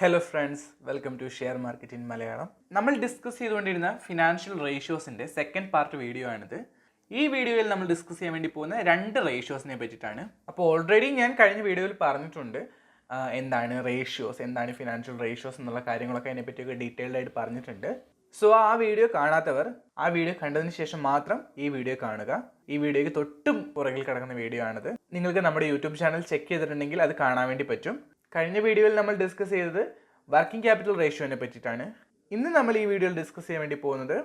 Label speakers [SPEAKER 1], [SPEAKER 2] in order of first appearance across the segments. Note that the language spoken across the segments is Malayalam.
[SPEAKER 1] Hello friends welcome to share market in Malayalam നമ്മൾ ഡിസ്കസ് ചെയ്തുകൊണ്ടിരുന്ന ഫിനാൻഷ്യൽ റേഷ്യോസിന്റെ സെക്കൻഡ് പാർട്ട് വീഡിയോ ആണിത്. ഈ വീഡിയോയിൽ നമ്മൾ ഡിസ്കസ് ചെയ്യാൻ വേണ്ടി പോകുന്ന രണ്ട് റേഷ്യോസിനെ പറ്റിയിട്ടാണ്. അപ്പോൾ ഓൾറെഡി ഞാൻ കഴിഞ്ഞ വീഡിയോയിൽ പറഞ്ഞിട്ടുണ്ട് എന്താണ് റേഷ്യോസ് എന്താണ് ഫിനാൻഷ്യൽ റേഷ്യോസ് എന്നുള്ള കാര്യങ്ങളൊക്കെ അതിനെപ്പറ്റിയൊക്കെ ഡീറ്റെയിൽഡ് ആയിട്ട് പറഞ്ഞിട്ടുണ്ട്. സോ ആ വീഡിയോ കാണാത്തവർ ആ വീഡിയോ കണ്ടതിന് ശേഷം മാത്രം ഈ വീഡിയോ കാണുക. ഈ വീഡിയോയ്ക്ക് തൊട്ടും പുറകിൽ കിടക്കുന്ന വീഡിയോ ആണിത്. നിങ്ങൾക്ക് നമ്മുടെ യൂട്യൂബ് ചാനൽ ചെക്ക് ചെയ്തിട്ടുണ്ടെങ്കിൽ അത് കാണാൻ വേണ്ടി പറ്റും. കഴിഞ്ഞ വീഡിയോയിൽ നമ്മൾ ഡിസ്കസ് ചെയ്തത് വർക്കിംഗ് ക്യാപിറ്റൽ റേഷ്യോനെ പറ്റിയിട്ടാണ്. ഇന്ന് നമ്മൾ ഈ വീഡിയോയിൽ ഡിസ്കസ് ചെയ്യാൻ വേണ്ടി പോകുന്നത്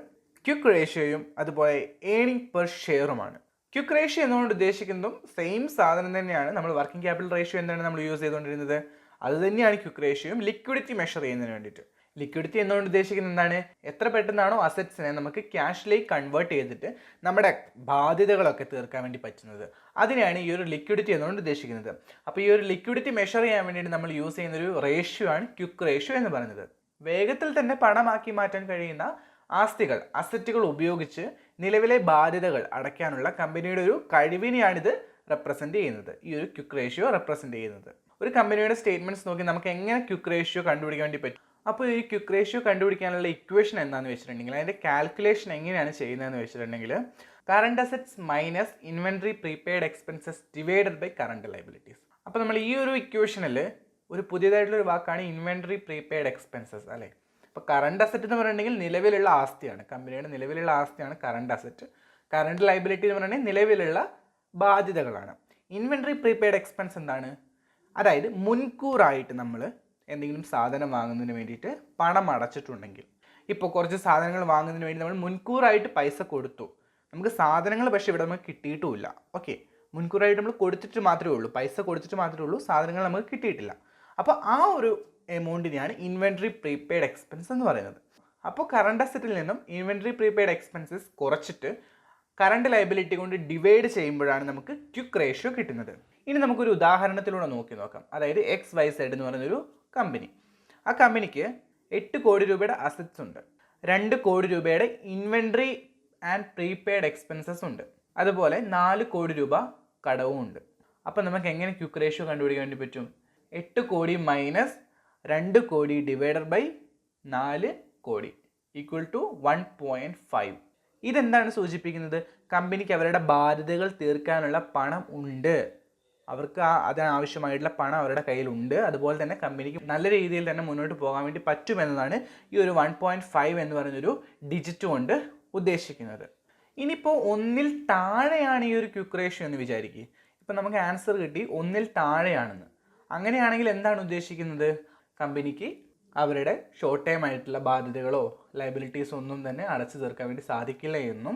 [SPEAKER 1] ക്യുക്ക് റേഷ്യോയും അതുപോലെ ഏണിംഗ് പെർ ഷെയറുമാണ് ക്യുക്ക് റേഷ്യോ എന്നുകൊണ്ട് ഉദ്ദേശിക്കുന്നതും സെയിം സാധനം തന്നെയാണ് നമ്മൾ വർക്കിംഗ് ക്യാപിറ്റൽ റേഷ്യോ എന്താണ് നമ്മൾ യൂസ് ചെയ്തുകൊണ്ടിരുന്നത്. അത് തന്നെയാണ് ക്യുക്ക് റേഷ്യോയും ലിക്വിഡിറ്റി മെഷർ ചെയ്യുന്നതിന് വേണ്ടിയിട്ട്. ലിക്വിഡിറ്റി എന്നുകൊണ്ട് ഉദ്ദേശിക്കുന്നത്? എന്താണ്? എത്ര പെട്ടെന്നാണോ അസറ്റ്സിനെ നമുക്ക് ക്യാഷിലേക്ക് കൺവേർട്ട് ചെയ്തിട്ട് നമ്മുടെ ബാധ്യതകളൊക്കെ തീർക്കാൻ വേണ്ടി പറ്റുന്നത്. അതിനെയാണ് ഈ ഒരു ലിക്വിഡിറ്റി എന്നുകൊണ്ട് ഉദ്ദേശിക്കുന്നത്? അപ്പോൾ ഈ ഒരു ലിക്വിഡിറ്റി മെഷർ ചെയ്യാൻ വേണ്ടിയിട്ട് നമ്മൾ യൂസ് ചെയ്യുന്ന ഒരു റേഷ്യോ ആണ് ക്യുക്ക് റേഷ്യോ എന്ന് പറയുന്നത്. വേഗത്തിൽ തന്നെ പണമാക്കി മാറ്റാൻ കഴിയുന്ന ആസ്തികൾ അസറ്റുകൾ ഉപയോഗിച്ച് നിലവിലെ ബാധ്യതകൾ അടയ്ക്കാനുള്ള കമ്പനിയുടെ ഒരു കഴിവിനെയാണിത് റെപ്രസെന്റ് ചെയ്യുന്നത്. ഈ ഒരു ക്യുക്ക് റേഷ്യോ റെപ്രസെന്റ് ചെയ്യുന്നത്. ഒരു കമ്പനിയുടെ സ്റ്റേറ്റ്മെന്റ്സ് നോക്കി നമുക്ക് എങ്ങനെ ക്യുക്ക് റേഷ്യോ കണ്ടുപിടിക്കാൻ വേണ്ടി പറ്റും? അപ്പോൾ ഈ ക്യുക്ക് റേഷ്യോ കണ്ടുപിടിക്കാനുള്ള ഇക്വേഷൻ എന്താണെന്ന് വെച്ചിട്ടുണ്ടെങ്കിൽ അതിന്റെ കാൽക്കുലേഷൻ എങ്ങനെയാണ് ചെയ്യുന്നതെന്ന് വെച്ചിട്ടുണ്ടെങ്കിൽ current assets minus inventory prepaid expenses divided by current liabilities അപ്പോൾ നമ്മൾ ഈ ഒരു ഇക്വേഷനിൽ ഒരു പുതിയതായിട്ടുള്ള ഒരു വാക്കാണ് ഇൻവെൻട്രി പ്രീപെയ്ഡ് എക്സ്പെൻസസ് അല്ലേ? അപ്പോൾ കറണ്ട് അസറ്റ് എന്ന് പറഞ്ഞിട്ടുണ്ടെങ്കിൽ നിലവിലുള്ള ആസ്തിയാണ്. കമ്പനിയുടെ നിലവിലുള്ള ആസ്തിയാണ് കറണ്ട് അസറ്റ് കറണ്ട് ലൈബിലിറ്റി എന്ന് പറഞ്ഞിട്ടുണ്ടെങ്കിൽ നിലവിലുള്ള ബാധ്യതകളാണ്. ഇൻവെൻട്രി പ്രീപെയ്ഡ് എക്സ്പെൻസ് എന്താണ്? അതായത് മുൻകൂറായിട്ട് നമ്മൾ എന്തെങ്കിലും സാധനം വാങ്ങുന്നതിന് വേണ്ടിയിട്ട് പണം അടച്ചിട്ടുണ്ടെങ്കിൽ. ഇപ്പോൾ കുറച്ച് സാധനങ്ങൾ വാങ്ങുന്നതിന് വേണ്ടി നമ്മൾ മുൻകൂറായിട്ട് പൈസ കൊടുത്തു. നമുക്ക് സാധനങ്ങൾ പക്ഷേ ഇവിടെ നമുക്ക് കിട്ടിയിട്ടുമില്ല. ഓക്കെ മുൻകൂറായിട്ട് നമ്മൾ കൊടുത്തിട്ട് മാത്രമേ ഉള്ളൂ. പൈസ കൊടുത്തിട്ട് മാത്രമേ ഉള്ളൂ. സാധനങ്ങൾ നമുക്ക് കിട്ടിയിട്ടില്ല. അപ്പോൾ ആ ഒരു എമൗണ്ടിനെയാണ് ഇൻവെൻട്രി പ്രീപെയ്ഡ് എക്സ്പെൻസ് എന്ന് പറയുന്നത്. അപ്പോൾ കറണ്ട് അസറ്റിൽ നിന്നും ഇൻവെൻട്രി പ്രീപെയ്ഡ് എക്സ്പെൻസസ് കുറച്ചിട്ട് കറണ്ട് ലയബിലിറ്റി കൊണ്ട് ഡിവൈഡ് ചെയ്യുമ്പോഴാണ് നമുക്ക് ക്യുക്ക് റേഷ്യോ കിട്ടുന്നത്. ഇനി നമുക്കൊരു ഉദാഹരണത്തിലൂടെ നോക്കി നോക്കാം. അതായത് എക്സ് വൈ സെഡ് എന്ന് പറയുന്നൊരു കമ്പനി ആ കമ്പനിക്ക് എട്ട് കോടി രൂപയുടെ അസറ്റ്സ് ഉണ്ട്. രണ്ട് കോടി രൂപയുടെ ഇൻവെൻട്രി ആൻഡ് പ്രീപെയ്ഡ് എക്സ്പെൻസസ് ഉണ്ട്. അതുപോലെ നാല് കോടി രൂപ കടവും ഉണ്ട്. അപ്പം നമുക്ക് എങ്ങനെ ക്യുക്ക് റേഷ്യോ കണ്ടുപിടിക്കാൻ വേണ്ടി പറ്റും? എട്ട് കോടി മൈനസ് രണ്ട് കോടി ഡിവൈഡഡ് ബൈ നാല് കോടി equal to one point five ഇതെന്താണ് സൂചിപ്പിക്കുന്നത്? കമ്പനിക്ക് അവരുടെ ബാധ്യതകൾ തീർക്കാനുള്ള പണം ഉണ്ട്. അവർക്ക് ആ അതിനാവശ്യമായിട്ടുള്ള പണം അവരുടെ കയ്യിലുണ്ട്. അതുപോലെ തന്നെ കമ്പനിക്ക് നല്ല രീതിയിൽ തന്നെ മുന്നോട്ട് പോകാൻ വേണ്ടി പറ്റുമെന്നതാണ് ഈ ഒരു വൺ പോയിന്റ് ഫൈവ് എന്ന് പറഞ്ഞൊരു ഡിജിറ്റ് കൊണ്ട് ഉദ്ദേശിക്കുന്നത്. ഇനിയിപ്പോൾ ഒന്നിൽ താഴെയാണ് ഈ ഒരു ക്യുക്ക് റേഷ്യോ എന്ന് വിചാരിക്കുക ഇപ്പം നമുക്ക് ആൻസർ കിട്ടി ഒന്നിൽ താഴെയാണെന്ന്. അങ്ങനെയാണെങ്കിൽ എന്താണ് ഉദ്ദേശിക്കുന്നത്? കമ്പനിക്ക് അവരുടെ ഷോർട്ട് ടൈം ആയിട്ടുള്ള ബാധ്യതകളോ ലൈബിലിറ്റീസ് ഒന്നും തന്നെ അടച്ചു തീർക്കാൻ വേണ്ടി സാധിക്കില്ല എന്നും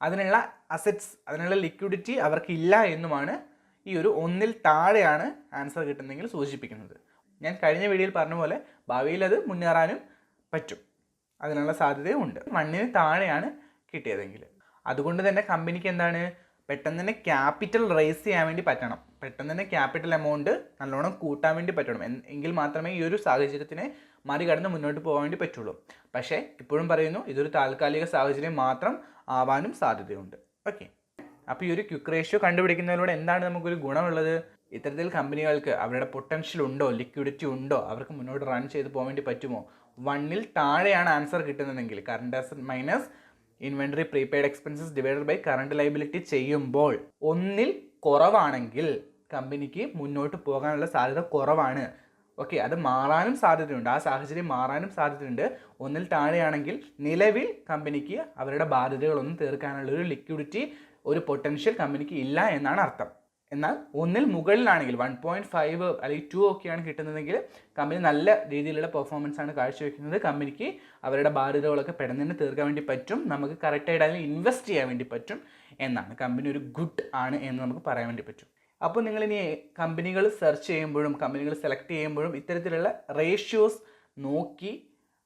[SPEAKER 1] അതിനുള്ള അസറ്റ്സ് അതിനുള്ള ലിക്വിഡിറ്റി അവർക്കില്ല എന്നുമാണ് ഈ ഒരു ഒന്നിൽ താഴെയാണ് ആൻസർ കിട്ടുന്നതെങ്കിൽ സൂചിപ്പിക്കുന്നത്. ഞാൻ കഴിഞ്ഞ വീഡിയോയിൽ പറഞ്ഞ പോലെ ഭാവിയിൽ അത് മുന്നേറാനും പറ്റും. അതിനുള്ള സാധ്യതയും ഉണ്ട് മണ്ണിന് താഴെയാണ് കിട്ടിയതെങ്കിൽ. അതുകൊണ്ട് തന്നെ കമ്പനിക്ക് എന്താണ്? പെട്ടെന്ന് തന്നെ ക്യാപിറ്റൽ റേസ് ചെയ്യാൻ വേണ്ടി പറ്റണം. പെട്ടെന്ന് തന്നെ ക്യാപിറ്റൽ എമൗണ്ട് നല്ലോണം കൂട്ടാൻ വേണ്ടി പറ്റണം. എങ്കിൽ മാത്രമേ ഈ ഒരു സാഹചര്യത്തിനെ മറികടന്ന് മുന്നോട്ട് പോകാൻ വേണ്ടി പറ്റുള്ളൂ. പക്ഷേ ഇപ്പോഴും പറയുന്നു ഇതൊരു താൽക്കാലിക സാഹചര്യം മാത്രം ആവാനും സാധ്യതയുണ്ട്. ഓക്കെ. അപ്പോൾ ഈ ഒരു ക്യുക്ക് റേഷ്യോ കണ്ടുപിടിക്കുന്നതിലൂടെ എന്താണ് നമുക്കൊരു ഗുണമുള്ളത്? ഇത്തരത്തിൽ കമ്പനികൾക്ക് അവരുടെ പൊട്ടൻഷ്യൽ ഉണ്ടോ? ലിക്വിഡിറ്റി ഉണ്ടോ? അവർക്ക് മുന്നോട്ട് റൺ ചെയ്ത് പോകാൻ വേണ്ടി പറ്റുമോ? വണ്ണിൽ താഴെയാണ് answer കിട്ടുന്നതെങ്കിൽ current asset minus inventory prepaid expenses divided by current liability ചെയ്യുമ്പോൾ ഒന്നിൽ കുറവാണെങ്കിൽ കമ്പനിക്ക് മുന്നോട്ട് പോകാനുള്ള സാധ്യത കുറവാണ്. ഓക്കെ അത് മാറാനും സാധ്യതയുണ്ട്. ആ സാഹചര്യം മാറാനും സാധ്യതയുണ്ട്. ഒന്നിൽ താഴെയാണെങ്കിൽ നിലവിൽ കമ്പനിക്ക് അവരുടെ ബാധ്യതകളൊന്നും തീർക്കാനുള്ള ഒരു ലിക്വിഡിറ്റി ഒരു പൊട്ടൻഷ്യൽ കമ്പനിക്ക് ഇല്ല എന്നാണ് അർത്ഥം. എന്നാൽ ഒന്നിൽ മുകളിലാണെങ്കിൽ വൺ പോയിന്റ് ഫൈവ് അല്ലെങ്കിൽ ടു ഒക്കെയാണ് കിട്ടുന്നതെങ്കിൽ കമ്പനി നല്ല രീതിയിലുള്ള പെർഫോമൻസ് ആണ് കാഴ്ചവെക്കുന്നത്. കമ്പനിക്ക് അവരുടെ ബാധ്യതകളൊക്കെ പെട്ടെന്ന് തന്നെ തീർക്കാൻ വേണ്ടി പറ്റും. നമുക്ക് കറക്റ്റായിട്ട് അതിൽ ഇൻവെസ്റ്റ് ചെയ്യാൻ വേണ്ടി പറ്റും എന്നാണ്. കമ്പനി ഒരു ഗുഡ് ആണ് എന്ന് നമുക്ക് പറയാൻ വേണ്ടി പറ്റും. അപ്പോൾ നിങ്ങൾ ഇനി കമ്പനികൾ സെർച്ച് ചെയ്യുമ്പോഴും കമ്പനികൾ സെലക്ട് ചെയ്യുമ്പോഴും ഇത്തരത്തിലുള്ള റേഷ്യോസ് നോക്കി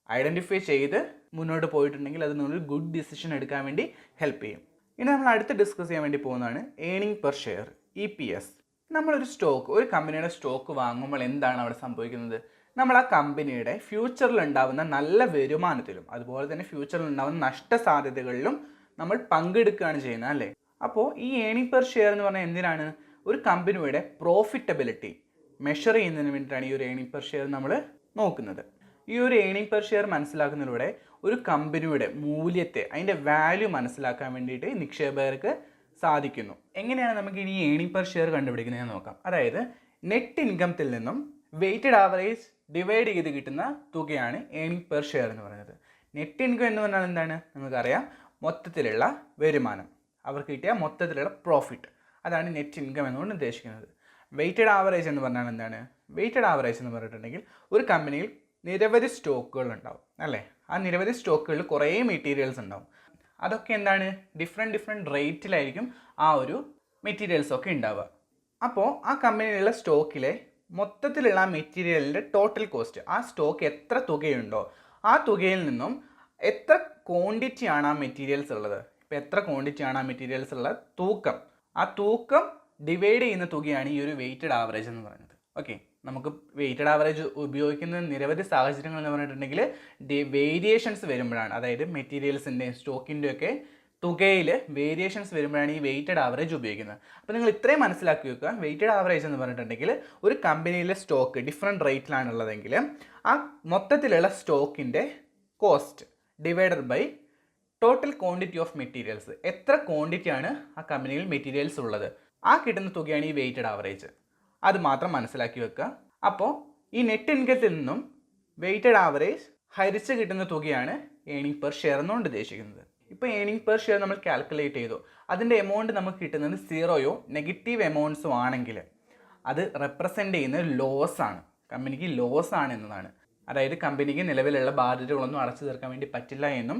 [SPEAKER 1] ഐഡന്റിഫൈ ചെയ്ത് മുന്നോട്ട് പോയിട്ടുണ്ടെങ്കിൽ അത് നിങ്ങളൊരു ഗുഡ് ഡിസിഷൻ എടുക്കാൻ വേണ്ടി ഹെൽപ്പ് ചെയ്യും. ഇനി നമ്മൾ അടുത്ത് ഡിസ്കസ് ചെയ്യാൻ വേണ്ടി പോകുന്നതാണ് earning per share E P S. നമ്മളൊരു സ്റ്റോക്ക് ഒരു കമ്പനിയുടെ സ്റ്റോക്ക് വാങ്ങുമ്പോൾ എന്താണ് അവിടെ സംഭവിക്കുന്നത്? നമ്മൾ ആ കമ്പനിയുടെ ഫ്യൂച്ചറിൽ ഉണ്ടാവുന്ന നല്ല വരുമാനത്തിലും അതുപോലെ തന്നെ ഫ്യൂച്ചറിൽ ഉണ്ടാവുന്ന നഷ്ടസാധ്യതകളിലും നമ്മൾ പങ്കെടുക്കുകയാണ് ചെയ്യുന്നത് അല്ലേ? അപ്പോൾ ഈ ഏണിംഗ് പെർ ഷെയർ എന്ന് പറഞ്ഞാൽ എന്തിനാണ്? ഒരു കമ്പനിയുടെ പ്രോഫിറ്റബിലിറ്റി മെഷർ ചെയ്യുന്നതിന് വേണ്ടിയിട്ടാണ് ഈ ഒരു ഏണിംഗ് പെർ ഷെയർ നമ്മൾ നോക്കുന്നത്. ഈ ഒരു ഏണിംഗ് പെർ ഷെയർ മനസ്സിലാക്കുന്നതിലൂടെ ഒരു കമ്പനിയുടെ മൂല്യത്തെ അതിന്റെ വാല്യൂ മനസ്സിലാക്കാൻ വേണ്ടിയിട്ട് നിക്ഷേപകർക്ക് സാധിക്കുന്നു. എങ്ങനെയാണ് നമുക്ക് ഇനി ഏണിംഗ് പെർ ഷെയർ കണ്ടുപിടിക്കുന്നതെന്ന് നോക്കാം. അതായത് നെറ്റ് ഇൻകംത്തിൽ നിന്നും വെയ്റ്റഡ് ആവറേജ് ഡിവൈഡ് ചെയ്ത് കിട്ടുന്ന തുകയാണ് ഏണിംഗ് പെർ ഷെയർ എന്ന് പറയുന്നത്. നെറ്റ് ഇൻകം എന്ന് പറഞ്ഞാൽ എന്താണ്? നമുക്കറിയാം മൊത്തത്തിലുള്ള വരുമാനം. അവർക്ക് കിട്ടിയ മൊത്തത്തിലുള്ള പ്രോഫിറ്റ് അതാണ് നെറ്റ് ഇൻകം എന്നുകൊണ്ട് ഉദ്ദേശിക്കുന്നത്. വെയ്റ്റഡ് ആവറേജ് എന്ന് പറഞ്ഞാൽ എന്താണ്? വെയ്റ്റഡ് ആവറേജ് എന്ന് പറഞ്ഞിട്ടുണ്ടെങ്കിൽ ഒരു കമ്പനിയിൽ നിരവധി സ്റ്റോക്കുകൾ ഉണ്ടാവും. അല്ലേ? ആ നിരവധി സ്റ്റോക്കുകളിൽ കുറേ മെറ്റീരിയൽസ് ഉണ്ടാവും. അതൊക്കെ എന്താണ്? ഡിഫറെന്റ് ഡിഫറെന്റ് റേറ്റിലായിരിക്കും ആ ഒരു മെറ്റീരിയൽസ് ഒക്കെ ഉണ്ടാവുക. അപ്പോൾ ആ കമ്പനിയിലുള്ള സ്റ്റോക്കിലെ മൊത്തത്തിലുള്ള ആ മെറ്റീരിയലിന്റെ ടോട്ടൽ കോസ്റ്റ് ആ സ്റ്റോക്ക് എത്ര തുകയുണ്ടോ ആ തുകയിൽ നിന്നും എത്ര ക്വാണ്ടിറ്റിയാണ് ആ മെറ്റീരിയൽസ് ഉള്ളത്? ഇപ്പോൾ എത്ര ക്വാണ്ടിറ്റിയാണ് ആ മെറ്റീരിയൽസ് ഉള്ളത് തൂക്കം? ആ തൂക്കം ഡിവൈഡ് ചെയ്യുന്ന തുകയാണ് ഈ ഒരു വെയ്റ്റഡ് ആവറേജ് എന്ന് പറയുന്നത്. ഓക്കെ നമുക്ക് വെയ്റ്റഡ് ആവറേജ് ഉപയോഗിക്കുന്ന നിരവധി സാഹചര്യങ്ങൾ എന്ന് പറഞ്ഞിട്ടുണ്ടെങ്കിൽ വേരിയേഷൻസ് വരുമ്പോഴാണ്. അതായത് മെറ്റീരിയൽസിന്റെ സ്റ്റോക്കിന്റെ ഒക്കെ തുകയിൽ വേരിയേഷൻസ് വരുമ്പോഴാണ് ഈ വെയ്റ്റഡ് ആവറേജ് ഉപയോഗിക്കുന്നത്. അപ്പോൾ നിങ്ങൾ ഇത്രയും മനസ്സിലാക്കി വെക്കുക. വെയ്റ്റഡ് ആവറേജ് എന്ന് പറഞ്ഞിട്ടുണ്ടെങ്കിൽ ഒരു കമ്പനിയിലെ സ്റ്റോക്ക് ഡിഫറെന്റ് റേറ്റിലാണുള്ളതെങ്കിൽ ആ മൊത്തത്തിലുള്ള സ്റ്റോക്കിന്റെ cost divided by total quantity of materials എത്ര ക്വാണ്ടിറ്റിയാണ് ആ കമ്പനിയിൽ മെറ്റീരിയൽസ് ഉള്ളത്? ആ കിട്ടുന്ന തുകയാണ് ഈ വെയ്റ്റഡ് ആവറേജ് അത് മാത്രം മനസ്സിലാക്കി വെക്കുക. അപ്പോൾ ഈ നെറ്റ് ഇൻകത്തിൽ നിന്നും വെയ്റ്റഡ് ആവറേജ് ഹരിച്ച് കിട്ടുന്ന തുകയാണ് ഏണിംഗ് പെർ ഷെയർ എന്നുകൊണ്ട് ഉദ്ദേശിക്കുന്നത്. ഇപ്പോൾ ഏണിംഗ് പെർ ഷെയർ നമ്മൾ കാൽക്കുലേറ്റ് ചെയ്തു. അതിന്റെ എമൗണ്ട് നമുക്ക് കിട്ടുന്നത് സീറോയോ നെഗറ്റീവ് എമൗണ്ട്സോ ആണെങ്കിൽ അത് റെപ്രസെന്റ് ചെയ്യുന്ന ലോസ് ആണ്. കമ്പനിക്ക് ലോസ് ആണ് എന്നതാണ്. അതായത് കമ്പനിക്ക് നിലവിലുള്ള ബാധ്യതകളൊന്നും അടച്ചു തീർക്കാൻ വേണ്ടി പറ്റില്ല എന്നും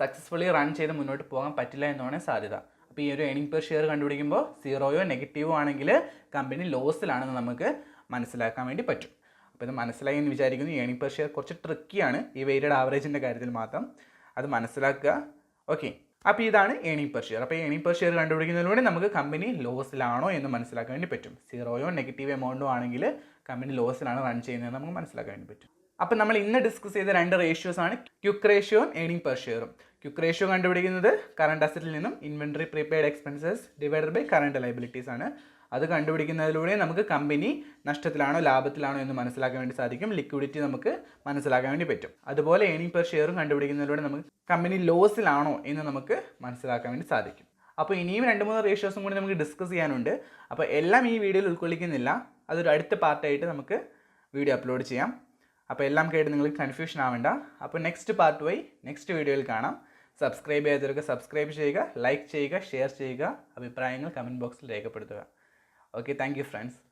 [SPEAKER 1] സക്സസ്ഫുള്ളി റൺ ചെയ്ത് മുന്നോട്ട് പോകാൻ പറ്റില്ല എന്നുമാണ് സാധ്യത. അപ്പോൾ ഈ ഒരു ഏണിംഗ് പെർ ഷെയർ കണ്ടുപിടിക്കുമ്പോൾ സീറോയോ നെഗറ്റീവോ ആണെങ്കിൽ കമ്പനി ലോസിലാണെന്ന് നമുക്ക് മനസ്സിലാക്കാൻ വേണ്ടി പറ്റും. അപ്പോൾ ഇത് മനസ്സിലായി എന്ന് വിചാരിക്കുന്നു. ഏണിംഗ് പെർ ഷെയർ കുറച്ച് ട്രിക്കിയാണ് ഈ വെയ്റ്റഡ് ആവറേജിന്റെ കാര്യത്തിൽ മാത്രം അത് മനസ്സിലാക്കുക. ഓക്കെ അപ്പോൾ ഇതാണ് ഏണിംഗ് പെർ ഷെയർ അപ്പോൾ ഏണിംഗ് പെർ ഷെയർ കണ്ടുപിടിക്കുന്നതിലൂടെ നമുക്ക് കമ്പനി ലോസിലാണോ എന്ന് മനസ്സിലാക്കാൻ വേണ്ടി പറ്റും. സീറോയോ നെഗറ്റീവ് എമൗണ്ടോ ആണെങ്കിൽ കമ്പനി ലോസിലാണ് റൺ ചെയ്യുന്നത് നമുക്ക് മനസ്സിലാക്കാൻ വേണ്ടി പറ്റും. അപ്പോൾ നമ്മൾ ഇന്ന് ഡിസ്കസ് ചെയ്ത രണ്ട് റേഷ്യോസ് ആണ് ക്യുക്ക് റേഷ്യോയും ഏണിംഗ് പെർ ഷെയറും ക്യുക്ക് റേഷ്യോ കണ്ടുപിടിക്കുന്നത് കറണ്ട് അസറ്റിൽ നിന്നും inventory prepaid expenses divided by current liabilities ആണ്. അത് കണ്ടുപിടിക്കുന്നതിലൂടെ നമുക്ക് കമ്പനി നഷ്ടത്തിലാണോ ലാഭത്തിലാണോ എന്ന് മനസ്സിലാക്കാൻ വേണ്ടി സാധിക്കും. ലിക്വിഡിറ്റി നമുക്ക് മനസ്സിലാക്കാൻ വേണ്ടി പറ്റും. അതുപോലെ ഏണിംഗ് പെർ ഷെയറും കണ്ടുപിടിക്കുന്നതിലൂടെ നമുക്ക് കമ്പനി ലോസിലാണോ എന്ന് നമുക്ക് മനസ്സിലാക്കാൻ വേണ്ടി സാധിക്കും. അപ്പോൾ ഇനിയും രണ്ട് മൂന്ന് റേഷ്യോസും കൂടി നമുക്ക് ഡിസ്കസ് ചെയ്യാനുണ്ട്. അപ്പോൾ എല്ലാം ഈ വീഡിയോയിൽ ഉൾക്കൊള്ളിക്കുന്നില്ല. അതൊരു അടുത്ത പാർട്ടായിട്ട് നമുക്ക് വീഡിയോ അപ്ലോഡ് ചെയ്യാം. അപ്പോൾ എല്ലാം കേട്ട് നിങ്ങൾക്ക് കൺഫ്യൂഷൻ ആവേണ്ട. അപ്പോൾ നെക്സ്റ്റ് പാർട്ട് വൈ നെക്സ്റ്റ് വീഡിയോയിൽ കാണാം. സബ്സ്ക്രൈബ് ചെയ്തവർക്ക് സബ്സ്ക്രൈബ് ചെയ്യുക ലൈക്ക് ചെയ്യുക ഷെയർ ചെയ്യുക അഭിപ്രായങ്ങൾ കമന്റ് ബോക്സിൽ രേഖപ്പെടുത്തുക. Okay thank friends